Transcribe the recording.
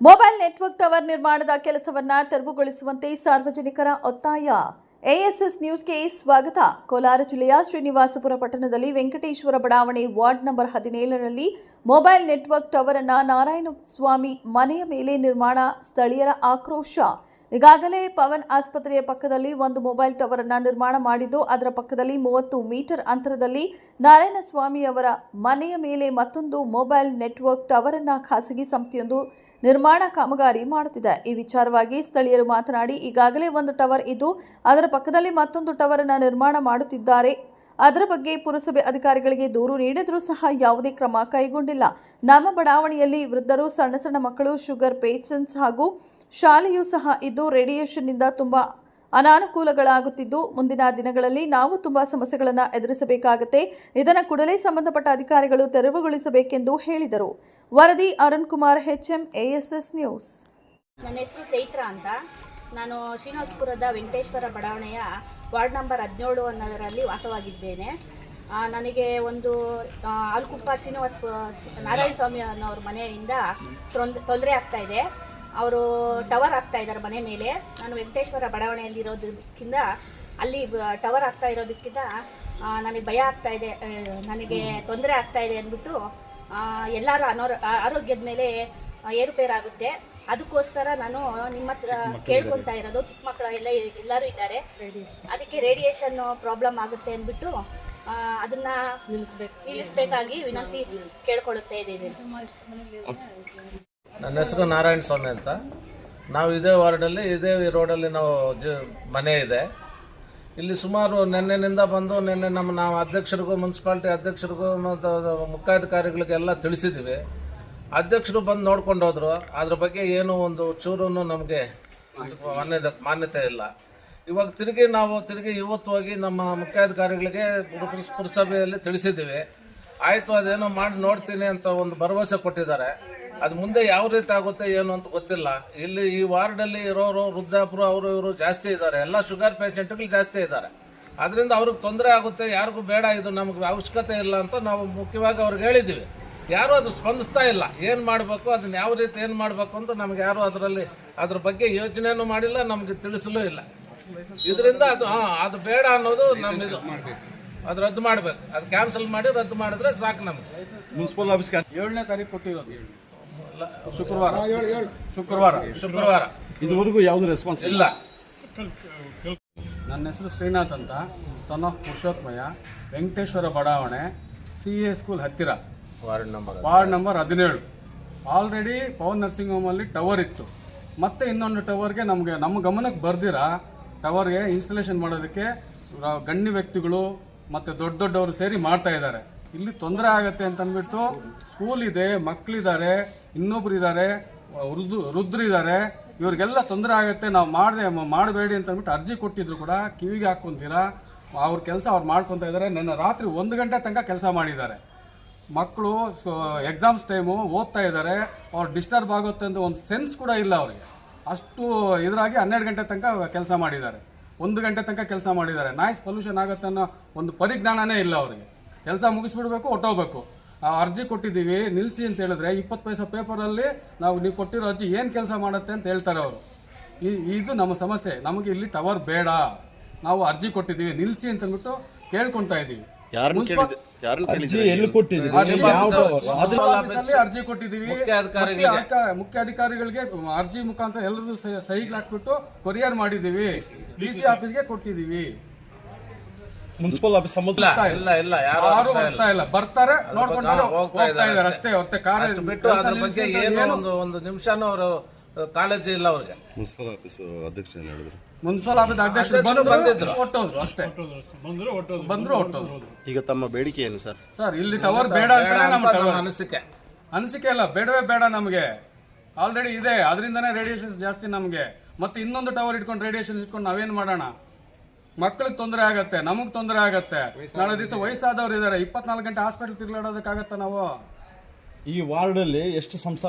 Mobile network tower ನಿರ್ಮಾಣದ ಕೆಲಸವನ್ನ ತೆರವುಗೊಳಿಸುವಂತೆ ಸಾರ್ವಜನಿಕರ ಒತ್ತಾಯ. ಎಎಸ್ಎಸ್ ನ್ಯೂಸ್ಗೆ ಸ್ವಾಗತ. ಕೋಲಾರ ಜಿಲ್ಲೆಯ ಶ್ರೀನಿವಾಸಪುರ ಪಟ್ಟಣದಲ್ಲಿ ವೆಂಕಟೇಶ್ವರ ಬಡಾವಣೆ ವಾರ್ಡ್ ನಂಬರ್ ಹದಿನೇಳರಲ್ಲಿ mobile network tower Narayana Swamy ಮನೆಯ ಮೇಲೆ ನಿರ್ಮಾಣ, ಸ್ಥಳೀಯರ ಆಕ್ರೋಶ. ಈಗಾಗಲೇ ಪವನ್ ಆಸ್ಪತ್ರೆಯ ಪಕ್ಕದಲ್ಲಿ ಒಂದು ಮೊಬೈಲ್ ಟವರ್ ಅನ್ನ ನಿರ್ಮಾಣ ಮಾಡಿದ್ದು, ಅದರ ಪಕ್ಕದಲ್ಲಿ ಮೂವತ್ತು ಮೀಟರ್ ಅಂತರದಲ್ಲಿ ನಾರಾಯಣ ಸ್ವಾಮಿ ಅವರ ಮನೆಯ ಮೇಲೆ ಮತ್ತೊಂದು ಮೊಬೈಲ್ ನೆಟ್ವರ್ಕ್ ಟವರ್ ಅನ್ನ ಖಾಸಗಿ ಸಂಸ್ಥೆಯೊಂದು ನಿರ್ಮಾಣ ಕಾಮಗಾರಿ ಮಾಡುತ್ತಿದೆ. ಈ ವಿಚಾರವಾಗಿ ಸ್ಥಳೀಯರು ಮಾತನಾಡಿ, ಈಗಾಗಲೇ ಒಂದು ಟವರ್ ಇದ್ದು, ಅದರ ಪಕ್ಕದಲ್ಲಿ ಮತ್ತೊಂದು ಟವರ್ ಅನ್ನ ನಿರ್ಮಾಣ ಮಾಡುತ್ತಿದ್ದಾರೆ. ಅದರ ಬಗ್ಗೆ ಪುರಸಭೆ ಅಧಿಕಾರಿಗಳಿಗೆ ದೂರು ನೀಡಿದರೂ ಸಹ ಯಾವುದೇ ಕ್ರಮ ಕೈಗೊಂಡಿಲ್ಲ. ನಮ್ಮ ಬಡಾವಣೆಯಲ್ಲಿ ವೃದ್ಧರು, ಸಣ್ಣ ಸಣ್ಣ ಮಕ್ಕಳು, ಶುಗರ್ ಪೇಷಂಟ್ಸ್ ಹಾಗೂ ಶಾಲೆಯೂ ಸಹ ಇದ್ದು ರೇಡಿಯೇಷನ್ನಿಂದ ತುಂಬ ಅನಾನುಕೂಲಗಳಾಗುತ್ತಿದ್ದು, ಮುಂದಿನ ದಿನಗಳಲ್ಲಿ ನಾವು ತುಂಬ ಸಮಸ್ಯೆಗಳನ್ನು ಎದುರಿಸಬೇಕಾಗುತ್ತೆ. ಇದನ್ನು ಕೂಡಲೇ ಸಂಬಂಧಪಟ್ಟ ಅಧಿಕಾರಿಗಳು ತೆರವುಗೊಳಿಸಬೇಕೆಂದು ಹೇಳಿದರು. ವರದಿ Arun Kumar HM ASS news ನನ್ನ ಹೆಸರು ಚೈತ್ರ ಅಂತ. ನಾನು ಶ್ರೀನಿವಾಸಪುರದ ವೆಂಕಟೇಶ್ವರ ಬಡಾವಣೆಯ ವಾರ್ಡ್ ನಂಬರ್ ಹದಿನೇಳು ಅನ್ನೋದರಲ್ಲಿ ವಾಸವಾಗಿದ್ದೇನೆ. ನನಗೆ ಒಂದು ಆಲ್ಕುಪ್ಪ ಶ್ರೀನಿವಾಸ, ನಾರಾಯಣ ಸ್ವಾಮಿ ಅನ್ನೋರ ಮನೆಯಿಂದ ತೊಂದರೆ ಆಗ್ತಾ ಇದೆ. ಅವರು ಟವರ್ ಆಗ್ತಾ ಇದ್ದಾರೆ ಮನೆ ಮೇಲೆ. ನಾನು ವೆಂಕಟೇಶ್ವರ ಬಡಾವಣೆಯಲ್ಲಿ ಇರೋದಕ್ಕಿಂತ ಅಲ್ಲಿ ಟವರ್ ಆಗ್ತಾ ಇರೋದಕ್ಕಿಂತ ನನಗೆ ಭಯ ಆಗ್ತಾ ಇದೆ ನನಗೆ ತೊಂದರೆ ಆಗ್ತಾ ಇದೆ ಅಂದ್ಬಿಟ್ಟು ಎಲ್ಲರೂ ಅನಾರೋ ಆರೋಗ್ಯದ ಮೇಲೆ ಏರುಪೇರಾಗುತ್ತೆ. ಅದಕ್ಕೋಸ್ಕರ ನಾನು ನಿಮ್ಮ ಹತ್ರ ಕೇಳ್ಕೊಳ್ತಾ ಇರೋದು. ಚಿಕ್ಕ ಮಕ್ಕಳು ಎಲ್ಲ ಎಲ್ಲರೂ ಇದ್ದಾರೆ. ಅದಕ್ಕೆ ರೇಡಿಯೇಷನ್ ಪ್ರಾಬ್ಲಮ್ ಆಗುತ್ತೆ ಅಂದ್ಬಿಟ್ಟು ಅದನ್ನ ನಿಲ್ಲಿಸ್ಬೇಕಾಗಿ ವಿನಂತಿ ಕೇಳ್ಕೊಳ್ಳುತ್ತೆ ಇದ್ದೀನಿ ನನ್ನ ಹೆಸರು ನಾರಾಯಣ ಸ್ವಾಮಿ ಅಂತ. ನಾವು ಇದೇ ವಾರ್ಡಲ್ಲಿ ಇದೇ ರೋಡಲ್ಲಿ ನಾವು ಜ ಮನೆ ಇದೆ. ಇಲ್ಲಿ ಸುಮಾರು ನಿನ್ನೆನಿಂದ ಬಂದು ನಿನ್ನೆ ನಮ್ಮ ನಾವು ಅಧ್ಯಕ್ಷರಿಗೂ ಮುನ್ಸಿಪಾಲ್ಟಿ ಅಧ್ಯಕ್ಷರಿಗೂ ಮತ್ತು ಮುಖ್ಯಾಧಿಕಾರಿಗಳಿಗೆಲ್ಲ ತಿಳಿಸಿದ್ವಿ. ಅಧ್ಯಕ್ಷರು ಬಂದು ನೋಡ್ಕೊಂಡು ಹೋದ್ರು. ಅದ್ರ ಬಗ್ಗೆ ಏನು ಒಂದು ಚೂರು ನಮಗೆ ಮಾನ್ಯತೆ ಮಾನ್ಯತೆ ಇಲ್ಲ. ಇವಾಗ ತಿರುಗಿ ನಾವು ತಿರುಗಿ ಇವತ್ತು ಹೋಗಿ ನಮ್ಮ ಮುಖ್ಯಾಧಿಕಾರಿಗಳಿಗೆ ಪುರಸ್- ಪುರಸಭೆಯಲ್ಲಿ ತಿಳಿಸಿದ್ದೀವಿ. ಆಯಿತು, ಅದೇನೋ ಮಾಡಿ ನೋಡ್ತೀನಿ ಅಂತ ಒಂದು ಭರವಸೆ ಕೊಟ್ಟಿದ್ದಾರೆ. ಅದು ಮುಂದೆ ಯಾವ ರೀತಿ ಆಗುತ್ತೆ, ಏನು ಅಂತ ಗೊತ್ತಿಲ್ಲ. ಇಲ್ಲಿ ಈ ವಾರ್ಡಲ್ಲಿ ಇರೋರು, ವೃದ್ಧಾಪುರ, ಅವರು ಇವರು ಜಾಸ್ತಿ ಇದ್ದಾರೆ. ಎಲ್ಲ ಶುಗರ್ ಪೇಷಂಟ್ಗಳು ಜಾಸ್ತಿ ಇದ್ದಾರೆ. ಅದರಿಂದ ಅವ್ರಿಗೆ ತೊಂದರೆ ಆಗುತ್ತೆ, ಯಾರಿಗೂ ಬೇಡ, ಇದು ನಮ್ಗೆ ಅವಶ್ಯಕತೆ ಇಲ್ಲ ಅಂತ ನಾವು ಮುಖ್ಯವಾಗಿ ಅವ್ರಿಗೆ ಹೇಳಿದ್ದೀವಿ. ಯಾರೂ ಅದು ಸ್ಪಂದಿಸ್ತಾ ಇಲ್ಲ. ಏನು ಮಾಡಬೇಕು ಅದನ್ನ ಯಾವ ರೀತಿ ಏನು ಮಾಡಬೇಕು ಅಂತ ನಮ್ಗೆ ಯಾರು ಅದರಲ್ಲಿ ಅದ್ರ ಬಗ್ಗೆ ಯೋಚನೆನೂ ಮಾಡಿಲ್ಲ ನಮ್ಗೆ ತಿಳಿಸಲೂ ಇಲ್ಲ. ಇದರಿಂದ ಅದು ಹಾಂ ಅದು ಬೇಡ ಅನ್ನೋದು ನಮ್ಮಿದು ಅದು ರದ್ದು ಮಾಡಬೇಕು. ಅದು ಕ್ಯಾನ್ಸಲ್ ಮಾಡಿ ರದ್ದು ಮಾಡಿದ್ರೆ ಸಾಕು ನಮ್ಗೆ. ಮುನ್ಸಿಪಲ್ ಆಫೀಸ್ ಏಳನೇ ತಾರೀಕು ಕೊಟ್ಟಿರೋದು. ಶುಕ್ರವಾರ. ಶುಕ್ರವಾರ. ಶುಕ್ರವಾರ. ಇದುವರೆಗೂ ಯಾವ್ದು ರೆಸ್ಪಾನ್ಸ್ ಇಲ್ಲ? ನನ್ನ ಹೆಸರು ಶ್ರೀನಾಥ್ ಅಂತ. ಸನ್ ಆಫ್ ಪುರುಷೋತ್ಮಯ ವೆಂಕಟೇಶ್ವರ ಬಡಾವಣೆ. ಸಿ ಎ ಸ್ಕೂಲ್ ಹತ್ತಿರ. ವಾರ್ಡ್ ನಂಬರ್ ವಾರ್ಡ್ ನಂಬರ್ ಹದಿನೇಳು. ಆಲ್ರೆಡಿ ಪವನ್ ನರ್ಸಿಂಗ್ ಹೋಮಲ್ಲಿ ಟವರ್ ಇತ್ತು. ಮತ್ತೆ ಇನ್ನೊಂದು ಟವರ್ಗೆ ನಮಗೆ ನಮ್ಮ ಗಮನಕ್ಕೆ ಬರ್ದಿರಾ ಟವರ್ಗೆ ಇನ್ಸ್ಟಾಲೇಷನ್ ಮಾಡೋದಕ್ಕೆ ಗಣ್ಯ ವ್ಯಕ್ತಿಗಳು ಮತ್ತು ದೊಡ್ಡ ದೊಡ್ಡವರು ಸೇರಿ ಮಾಡ್ತಾ ಇದ್ದಾರೆ. ಇಲ್ಲಿ ತೊಂದರೆ ಆಗತ್ತೆ ಅಂತ ಅಂದ್ಬಿಟ್ಟು ಸ್ಕೂಲ್ ಇದೆ ಮಕ್ಕಳಿದ್ದಾರೆ ಇನ್ನೊಬ್ರು ಇದ್ದಾರೆ ವೃದ್ದು ವೃದ್ಧರು ಇದ್ದಾರೆ ಇವ್ರಿಗೆಲ್ಲ ತೊಂದರೆ ಆಗುತ್ತೆ, ನಾವು ಮಾಡಿದೆ, ಮಾಡಬೇಡಿ ಅಂತ ಅಂದ್ಬಿಟ್ಟು ಅರ್ಜಿ ಕೊಟ್ಟಿದ್ರು ಕೂಡ ಕಿವಿಗೆ ಹಾಕೊಂತೀರಾ ಅವ್ರ ಕೆಲಸ ಅವ್ರು ಮಾಡ್ಕೊತಾ ಇದ್ದಾರೆ ನನ್ನ ರಾತ್ರಿ ಒಂದು ಗಂಟೆ ತನಕ ಕೆಲಸ ಮಾಡಿದ್ದಾರೆ. ಮಕ್ಕಳು ಎಕ್ಸಾಮ್ಸ್ ಟೈಮು ಓದ್ತಾ ಇದ್ದಾರೆ ಅವ್ರು ಡಿಸ್ಟರ್ಬ್ ಆಗುತ್ತೆ ಅಂತ ಒಂದು ಸೆನ್ಸ್ ಕೂಡ ಇಲ್ಲ ಅವರಿಗೆ. ಅಷ್ಟು ಇದರಾಗಿ ಹನ್ನೆರಡು ಗಂಟೆ ತನಕ ಕೆಲಸ ಮಾಡಿದ್ದಾರೆ. ಒಂದು ಗಂಟೆ ತನಕ ಕೆಲಸ ಮಾಡಿದ್ದಾರೆ. ನಾಯ್ಸ್ ಪೊಲ್ಯೂಷನ್ ಆಗುತ್ತೆ ಅನ್ನೋ ಒಂದು ಪರಿಜ್ಞಾನನೇ ಇಲ್ಲ ಅವರಿಗೆ. ಕೆಲಸ ಮುಗಿಸ್ಬಿಡ್ಬೇಕು ಹೊಟ್ಟೋಗ್ಬೇಕು ಆ ಅರ್ಜಿ ಕೊಟ್ಟಿದ್ದೀವಿ ನಿಲ್ಲಿಸಿ ಅಂತ ಹೇಳಿದ್ರೆ ಇಪ್ಪತ್ತು ಪೈಸ ಪೇಪರಲ್ಲಿ ನಾವು ನೀವು ಕೊಟ್ಟಿರೋ ಅರ್ಜಿ ಏನು ಕೆಲಸ ಮಾಡುತ್ತೆ ಅಂತ ಹೇಳ್ತಾರೆ ಅವರು. ಇದು ನಮ್ಮ ಸಮಸ್ಯೆ. ನಮಗೆ ಇಲ್ಲಿ ಟವರ್ ಬೇಡ. ನಾವು ಅರ್ಜಿ ಕೊಟ್ಟಿದ್ದೀವಿ ನಿಲ್ಲಿಸಿ ಅಂತ ಕೇಳ್ಕೊತಾ ಕೇಳ್ಕೊಂತಾ ಇದ್ದೀವಿ ಕೇಳಿದ್ರೆ ಎಲ್ಲಿ ಕೊಟ್ಟಿದ್ದೀರಿ? ಅರ್ಜಿ ಕೊಟ್ಟಿದೀವಿ ಮುಖ್ಯ ಅಧಿಕಾರಿಗಳಿಗೆ. ಮುಖ್ಯ ಅಧಿಕಾರಿಗಳಿಗೆ ಅರ್ಜಿ ಮುಖಾಂತರ ಎಲ್ಲರೂ ಸಹಿ ಹಾಕ್ಬಿಟ್ಟು ಕೊರಿಯರ್ ಮಾಡಿದೀವಿ ಡಿ ಸಿ ಆಫೀಸ್ಗೆ ಕೊಟ್ಟಿದೀವಿ ಮುನ್ಸಿಪಲ್ ಆಫೀಸ್ ಇಲ್ಲ ಇಲ್ಲ ಯಾರು. ಬರ್ತಾ ಇಲ್ಲ. ಬರ್ತಾರೆ ನೋಡ್ಕೊಂಡು ಹೋಗ್ತಾ ಇದ್ದಾರೆ ಅಷ್ಟೇ. ಹೊರತೆ ಕಾರ್ಯ ಅಷ್ಟು ಬಿಟ್ಟು ಅದ್ರ ಬಗ್ಗೆ ಏನೋ? ಒಂದು ಒಂದು ನಿಮಿಷನೂ ಅವರು ಕಾಳಜಿ ಇಲ್ಲ ಅವ್ರಿಗೆ. ಮುನ್ಸಿಪಲ್ ಆಫೀಸ್ ಅಧ್ಯಕ್ಷ ಏನ್ ಹೇಳಿದ್ರು? ಮುನ್ಸಿಪಲ್ ಆಫೀಸ್ ಅಧ್ಯಕ್ಷರು ಬಂದ್ರು ಬಂದಿದ್ರು. ಹೊಟ್ಟೋದ್ರು ಅಷ್ಟೇ. ಬಂದ್ರು ಹೊಟ್ಟೋದ್ರು ಈಗ ತಮ್ಮ ಬೇಡಿಕೆ ಏನು ಸರ್? ಸರ್ ಇಲ್ಲಿ ಟವರ್ ಬೇಡ ಅಂತಾನೆ ನಮ್ಮ ಅನಿಸಿಕೆ. ಅನಿಸಿಕೆ ಅಲ್ಲ ಬೇಡವೇ ಬೇಡ ನಮಗೆ. ಆಲ್ರೆಡಿ ಇದೆ ಅದರಿಂದನೇ ರೇಡಿಯೇಷನ್ಸ್ ಜಾಸ್ತಿ ನಮಗೆ. ಮತ್ತೆ ಇನ್ನೊಂದು ಟವರ್ ಇಟ್ಕೊಂಡು ರೇಡಿಯೇಷನ್ ಇಟ್ಕೊಂಡು ನಾವೇನ್ ಮಾಡೋಣ? ಮಕ್ಕಳಿಗೆ ತೊಂದರೆ ಆಗತ್ತೆ ನಮಗ್ ತೊಂದರೆ ಆಗತ್ತೆ. ನಾಳೆ ದಿವಸ ವಯಸ್ಸಾದವ್ರು ಇದಾರೆ ಇಪ್ಪತ್ನಾಲ್ಕು ಗಂಟೆ ಹಾಸ್ಪಿಟಲ್ ತಿರ್ಗಾಡೋದಕ್ಕಾಗತ್ತ ನಾವು? ಈ ವಾರ್ಡಲ್ಲಿ ಎಷ್ಟು ಸಂಸಾರ